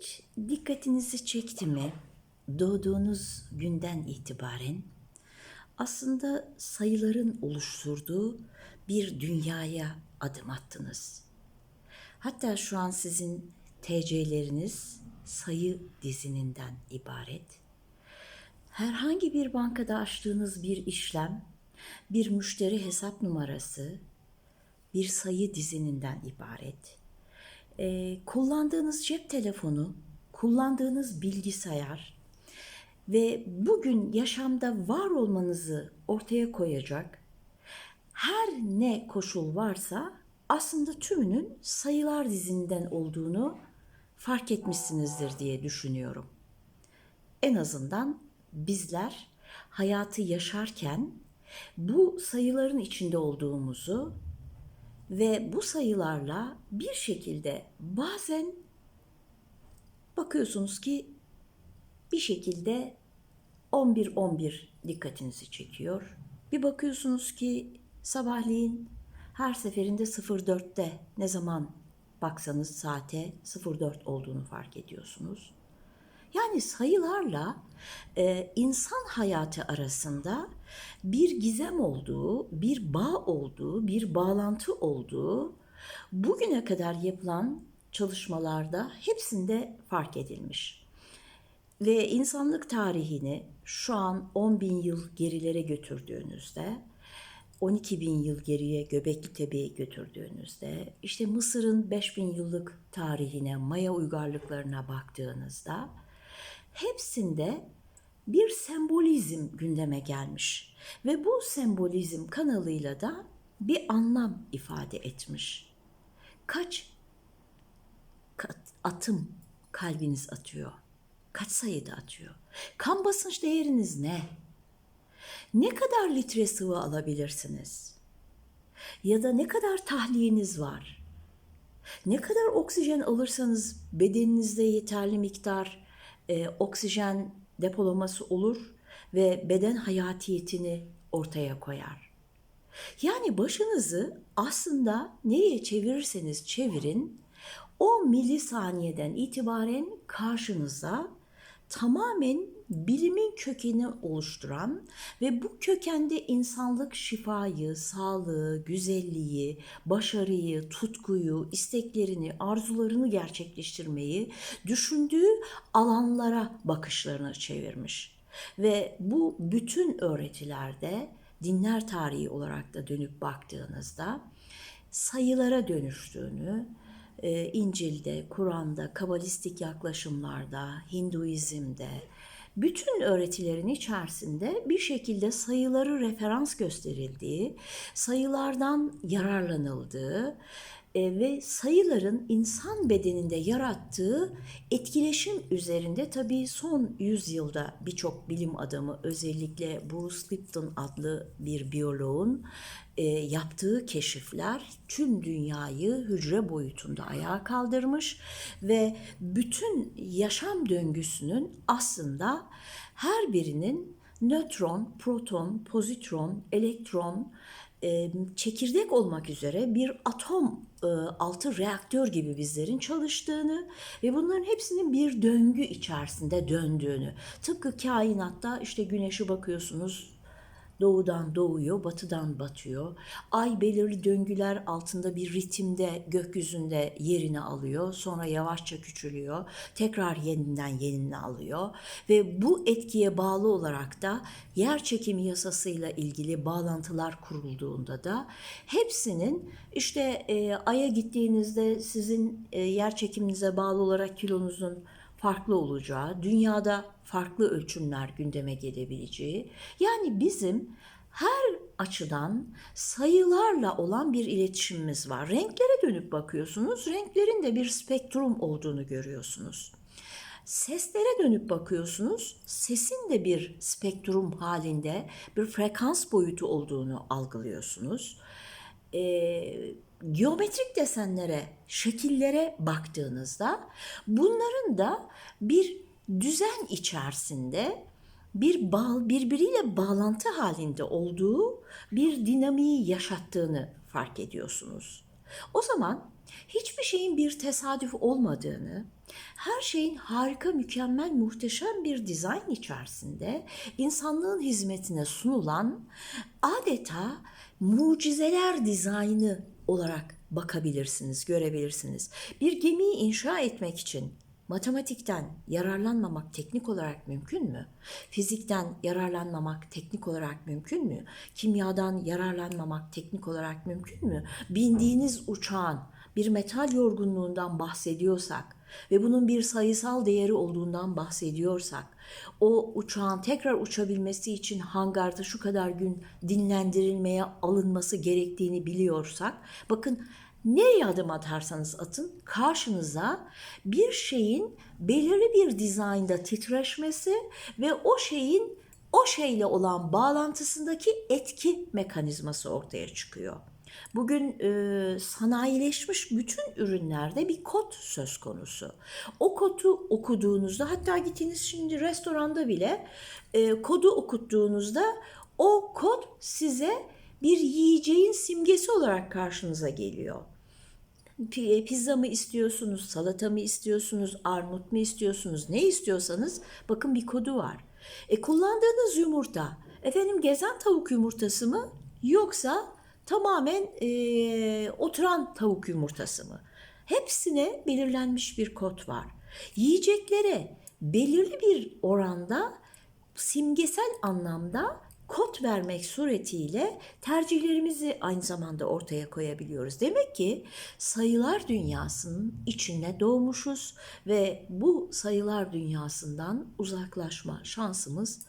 Hiç dikkatinizi çekti mi? Doğduğunuz günden itibaren aslında sayıların oluşturduğu bir dünyaya adım attınız. Hatta şu an sizin TC'leriniz sayı dizininden ibaret. Herhangi bir bankada açtığınız bir işlem, bir müşteri hesap numarası, bir sayı dizininden ibaret. Ee, kullandığınız cep telefonu, kullandığınız bilgisayar ve bugün yaşamda var olmanızı ortaya koyacak her ne koşul varsa aslında tümünün sayılar dizinden olduğunu fark etmişsinizdir diye düşünüyorum. En azından bizler hayatı yaşarken bu sayıların içinde olduğumuzu ve bu sayılarla bir şekilde bazen bakıyorsunuz ki bir şekilde 11-11 dikkatinizi çekiyor. Bir bakıyorsunuz ki sabahleyin her seferinde 04'te ne zaman baksanız saate 04 olduğunu fark ediyorsunuz. Yani sayılarla e, insan hayatı arasında bir gizem olduğu, bir bağ olduğu, bir bağlantı olduğu bugüne kadar yapılan çalışmalarda hepsinde fark edilmiş. Ve insanlık tarihini şu an 10 bin yıl gerilere götürdüğünüzde 12 bin yıl geriye Göbekli Tepe'ye götürdüğünüzde, işte Mısır'ın 5 bin yıllık tarihine, Maya uygarlıklarına baktığınızda hepsinde bir sembolizm gündeme gelmiş ve bu sembolizm kanalıyla da bir anlam ifade etmiş. Kaç atım kalbiniz atıyor? Kaç sayıda atıyor? Kan basınç değeriniz ne? Ne kadar litre sıvı alabilirsiniz? Ya da ne kadar tahliyeniz var? Ne kadar oksijen alırsanız bedeninizde yeterli miktar e, oksijen depolaması olur ve beden hayatiyetini ortaya koyar. Yani başınızı aslında nereye çevirirseniz çevirin o milisaniyeden itibaren karşınıza tamamen bilimin kökeni oluşturan ve bu kökende insanlık şifayı, sağlığı, güzelliği, başarıyı, tutkuyu, isteklerini, arzularını gerçekleştirmeyi düşündüğü alanlara bakışlarını çevirmiş. Ve bu bütün öğretilerde dinler tarihi olarak da dönüp baktığınızda sayılara dönüştüğünü, e, İncil'de, Kur'an'da, kabalistik yaklaşımlarda, Hinduizm'de, bütün öğretilerin içerisinde bir şekilde sayıları referans gösterildiği, sayılardan yararlanıldığı ve sayıların insan bedeninde yarattığı etkileşim üzerinde tabii son yüzyılda birçok bilim adamı özellikle Bruce Lipton adlı bir biyoloğun e, yaptığı keşifler tüm dünyayı hücre boyutunda ayağa kaldırmış ve bütün yaşam döngüsünün aslında her birinin nötron, proton, pozitron, elektron, e, çekirdek olmak üzere bir atom e, altı reaktör gibi bizlerin çalıştığını ve bunların hepsinin bir döngü içerisinde döndüğünü. Tıpkı kainatta işte güneşi bakıyorsunuz doğudan doğuyor, batıdan batıyor. Ay belirli döngüler altında bir ritimde gökyüzünde yerini alıyor. Sonra yavaşça küçülüyor. Tekrar yeniden yerini alıyor. Ve bu etkiye bağlı olarak da yer çekimi yasasıyla ilgili bağlantılar kurulduğunda da hepsinin işte e, Ay'a gittiğinizde sizin e, yer çekiminize bağlı olarak kilonuzun farklı olacağı, dünyada farklı ölçümler gündeme gelebileceği, yani bizim her açıdan sayılarla olan bir iletişimimiz var. Renklere dönüp bakıyorsunuz, renklerin de bir spektrum olduğunu görüyorsunuz. Seslere dönüp bakıyorsunuz, sesin de bir spektrum halinde bir frekans boyutu olduğunu algılıyorsunuz. Ee, geometrik desenlere, şekillere baktığınızda bunların da bir düzen içerisinde bir bağ, birbiriyle bağlantı halinde olduğu bir dinamiği yaşattığını fark ediyorsunuz. O zaman hiçbir şeyin bir tesadüf olmadığını, her şeyin harika, mükemmel, muhteşem bir dizayn içerisinde insanlığın hizmetine sunulan adeta mucizeler dizaynı olarak bakabilirsiniz, görebilirsiniz. Bir gemiyi inşa etmek için matematikten yararlanmamak teknik olarak mümkün mü? Fizikten yararlanmamak teknik olarak mümkün mü? Kimyadan yararlanmamak teknik olarak mümkün mü? Bindiğiniz uçağın bir metal yorgunluğundan bahsediyorsak ve bunun bir sayısal değeri olduğundan bahsediyorsak, o uçağın tekrar uçabilmesi için hangarda şu kadar gün dinlendirilmeye alınması gerektiğini biliyorsak, bakın nereye adım atarsanız atın karşınıza bir şeyin belirli bir dizaynda titreşmesi ve o şeyin o şeyle olan bağlantısındaki etki mekanizması ortaya çıkıyor. Bugün e, sanayileşmiş bütün ürünlerde bir kod söz konusu. O kodu okuduğunuzda hatta gittiniz şimdi restoranda bile e, kodu okuttuğunuzda o kod size bir yiyeceğin simgesi olarak karşınıza geliyor. Pi- Pizza mı istiyorsunuz, salata mı istiyorsunuz, armut mu istiyorsunuz, ne istiyorsanız bakın bir kodu var. E, kullandığınız yumurta, efendim gezen tavuk yumurtası mı yoksa tamamen e, oturan tavuk yumurtası mı? Hepsine belirlenmiş bir kod var. Yiyeceklere belirli bir oranda simgesel anlamda kod vermek suretiyle tercihlerimizi aynı zamanda ortaya koyabiliyoruz. Demek ki sayılar dünyasının içine doğmuşuz ve bu sayılar dünyasından uzaklaşma şansımız